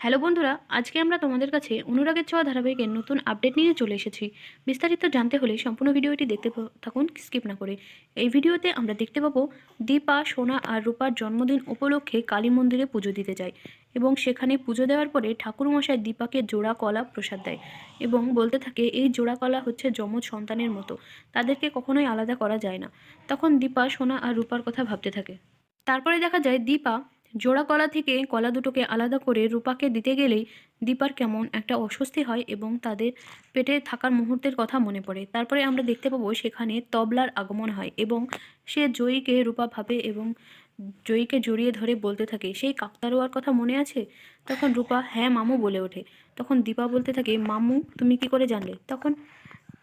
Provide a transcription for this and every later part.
Hello বন্ধুরা, আজকে আমরা তোমাদের কাছে অনুরাগের ছোঁয়া ধারাবাহিকের নতুন আপডেট নিয়ে চলে এসেছি। বিস্তারিত জানতে হলে সম্পূর্ণ ভিডিওটি দেখতে থাকুন স্কিপ না করে। এই ভিডিওতে আমরা দেখতে পাবো দীপা, সোনা আর রূপার জন্মদিন উপলক্ষে কালী মন্দিরে পুজো দিতে যায় এবং সেখানে পুজো দেওয়ার পরে ঠাকুরমশাই দীপাকে জোড়া কলা প্রসাদ দেয় এবং বলতে থাকে, এই জোড়া কলা হচ্ছে যমজ সন্তানের মতো, তাদেরকে কখনোই আলাদা করা যায় না। তখন দীপা, সোনা আর রূপার কথা ভাবতে থাকে। তারপরে দেখা যায় দীপা জোড়া কলা থেকে কলা দুটোকে আলাদা করে রূপাকে দিতে গেলেই দীপার কেমন একটা অস্বস্তি হয় এবং তাদের পেটে থাকার মুহূর্তের কথা মনে পড়ে। তারপরে আমরা দেখতে পাবো সেখানে তবলার আগমন হয় এবং সে জয়ীকে রূপা ভাবে এবং জয়ীকে জড়িয়ে ধরে বলতে থাকে, সেই কাকতারোয়ার কথা মনে আছে? তখন রূপা হ্যাঁ মামু, বলে ওঠে। তখন দীপা বলতে থাকে, মামু, তুমি কি করে জানলে? তখন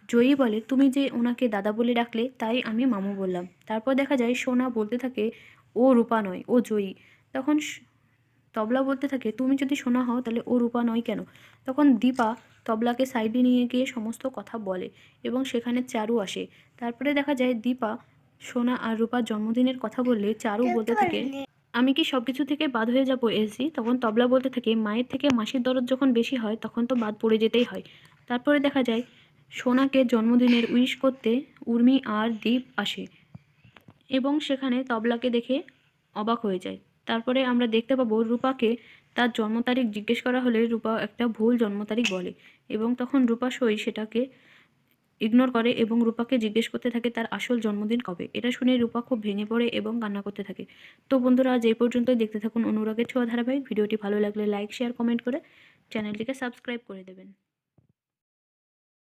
জয়ী বলে, তুমি যে ওনাকে দাদা বলে ডাকলে, তাই আমি মামু বললাম। তারপর দেখা যায়, সোনা বলতে থাকে, ও রূপা নয়, ও জয়ী। তখন তবলা বলতে থাকে তুমি যদি সোনা হও তাহলে ও রূপা নয় কেন? তখন দীপা তবলাকে সাইডে নিয়ে গিয়ে সমস্ত কথা বলে এবং সেখানে চারু আসে। তারপরে দেখা যায় দীপা সোনা আর রূপার জন্মদিনের কথা বললে চারু বলতে থাকে আমি কি সব কিছু থেকে বাদ হয়ে যাব এসি তখন তবলা বলতে থাকে মায়ের থেকে মাসির দরদ যখন বেশি হয় তখন তো বাদ পড়ে যেতেই হয়। তারপরে দেখা যায় সোনাকে জন্মদিনের উইশ করতে উর্মি আর দীপ আসে এবং সেখানে তবলাকে দেখে অবাক হয়ে যায়। তারপরে আমরা দেখতে পাবো রূপাকে তার জন্ম তারিখ জিজ্ঞেস করা হলে রূপা একটা ভুল জন্ম তারিখ বলে এবং তখন রূপা সই সেটাকে ইগনোর করে এবং রূপাকে জিজ্ঞেস করতে থাকে তার আসল জন্মদিন কবে। এটা শুনে রূপা খুব ভেঙে পড়ে এবং কান্না করতে থাকে। তো বন্ধুরা, আজ এই পর্যন্তই। দেখতে থাকুন অনুরাগের ছোঁয়া ধারাবাহিক। ভিডিওটি ভালো লাগলে লাইক শেয়ার কমেন্ট করে চ্যানেলটিকে সাবস্ক্রাইব করে দেবেন।